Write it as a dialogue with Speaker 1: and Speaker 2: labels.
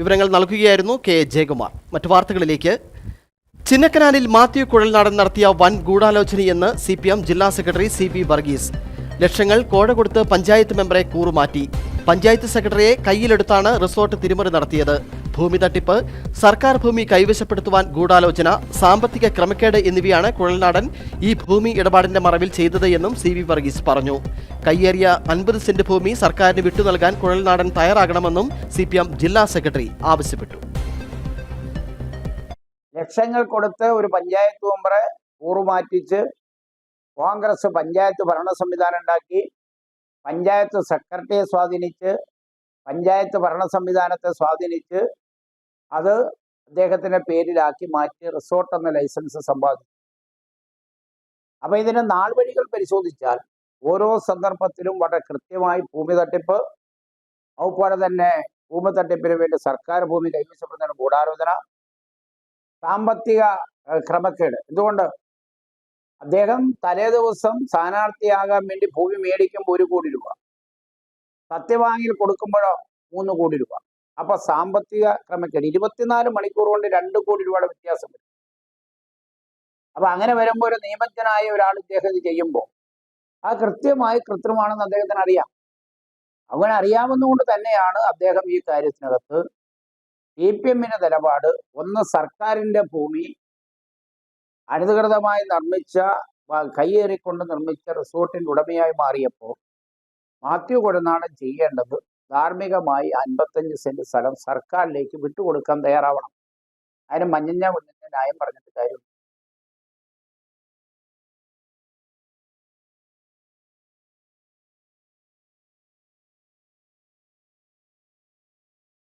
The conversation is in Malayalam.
Speaker 1: വിവരങ്ങൾ നൽകുകയായിരുന്നു കെ ജയകുമാർ. മറ്റു വാർത്തകളിലേക്ക്. ചിന്നക്കനാലിൽ മാത്യു കുഴൽനാടൻ നടത്തിയ വൻ ഗൂഢാലോചനയെന്ന് സി പി എം ജില്ലാ സെക്രട്ടറി സി പി വർഗീസ്. ലക്ഷങ്ങൾ കോഴ കൊടുത്ത് പഞ്ചായത്ത് മെമ്പറെ കൂറുമാറ്റി. പഞ്ചായത്ത് സെക്രട്ടറിയെ കയ്യിലെടുത്താണ് റിസോർട്ട് തിരിമറി നടത്തിയത്. ഭൂമി തട്ടിപ്പ് സർക്കാർ ഭൂമി കൈവശപ്പെടുത്തുവാൻ ഗൂഢാലോചന സാമ്പത്തിക ക്രമക്കേട് എന്നിവയാണ് കുഴൽനാടൻ ഈ ഭൂമി ഇടപാടിന്റെ മറവിൽ ചെയ്തത് എന്നും സി വി വർഗീസ് പറഞ്ഞു. കയ്യേറിയ അൻപത് സെന്റ് ഭൂമി സർക്കാരിന് വിട്ടു നൽകാൻ കുഴൽനാടൻ തയ്യാറാകണമെന്നും സി പി എം ജില്ലാ സെക്രട്ടറി ആവശ്യപ്പെട്ടു.
Speaker 2: ലക്ഷങ്ങൾ കൊടുത്ത് ഒരു പഞ്ചായത്ത് മെമ്പറെ കൂറുമാറ്റിച്ച് കോൺഗ്രസ് പഞ്ചായത്ത് ഭരണ സംവിധാനം ഉണ്ടാക്കി പഞ്ചായത്ത് സെക്രട്ടറിയെ സ്വാധീനിച്ച് പഞ്ചായത്ത് ഭരണ സംവിധാനത്തെ സ്വാധീനിച്ച് അത് അദ്ദേഹത്തിന്റെ പേരിലാക്കി മാറ്റി റിസോർട്ട് എന്ന ലൈസൻസ് സമ്പാദിച്ചു. അപ്പൊ ഇതിന് നാൾ വഴികൾ പരിശോധിച്ചാൽ ഓരോ സന്ദർഭത്തിലും വളരെ കൃത്യമായി ഭൂമി തട്ടിപ്പ് അതുപോലെ തന്നെ ഭൂമി തട്ടിപ്പിന് വേണ്ടി സർക്കാർ ഭൂമി കൈവശപ്പെടുന്നതിന് ഗൂഢാലോചന സാമ്പത്തിക ക്രമക്കേട്. എന്തുകൊണ്ട്? അദ്ദേഹം തലേ ദിവസം സ്ഥാനാർത്ഥിയാകാൻ വേണ്ടി ഭൂമി മേടിക്കുമ്പോൾ ഒരു കോടി രൂപ. സത്യവാങ്ങിൽ കൊടുക്കുമ്പോഴോ മൂന്ന് കോടി രൂപ. അപ്പൊ സാമ്പത്തിക ക്രമക്കേട്. ഇരുപത്തിനാല് മണിക്കൂർ കൊണ്ട് രണ്ട് കോടി രൂപയുടെ വ്യത്യാസം വരും. അപ്പൊ അങ്ങനെ വരുമ്പോൾ ഒരു നിയമജ്ഞനായ ഒരാൾ ഇദ്ദേഹം ചെയ്യുമ്പോൾ ആ കൃത്യമായി കൃത്രിമാണെന്ന് അദ്ദേഹത്തിന് അറിയാം. അങ്ങനെ അറിയാമെന്നുകൊണ്ട് തന്നെയാണ് അദ്ദേഹം ഈ കാര്യത്തിനകത്ത് സി പി എമ്മിന്റെ നിലപാട് ഒന്ന് സർക്കാരിന്റെ ഭൂമി അനധികൃതമായി നിർമ്മിച്ച കൈയേറിക്കൊണ്ട് നിർമ്മിച്ച റിസോർട്ടിന്റെ ഉടമയായി മാറിയപ്പോൾ മാത്യു കൊടുനാടൻ ചെയ്യേണ്ടത് ധാർമ്മികമായി അൻപത്തഞ്ച് സെന്റ് സ്ഥലം സർക്കാരിലേക്ക് വിട്ടുകൊടുക്കാൻ തയ്യാറാവണം. അതിന് മഞ്ഞഞ്ഞ മുഞ്ഞ ന്യായം പറഞ്ഞിട്ട് കാര്യം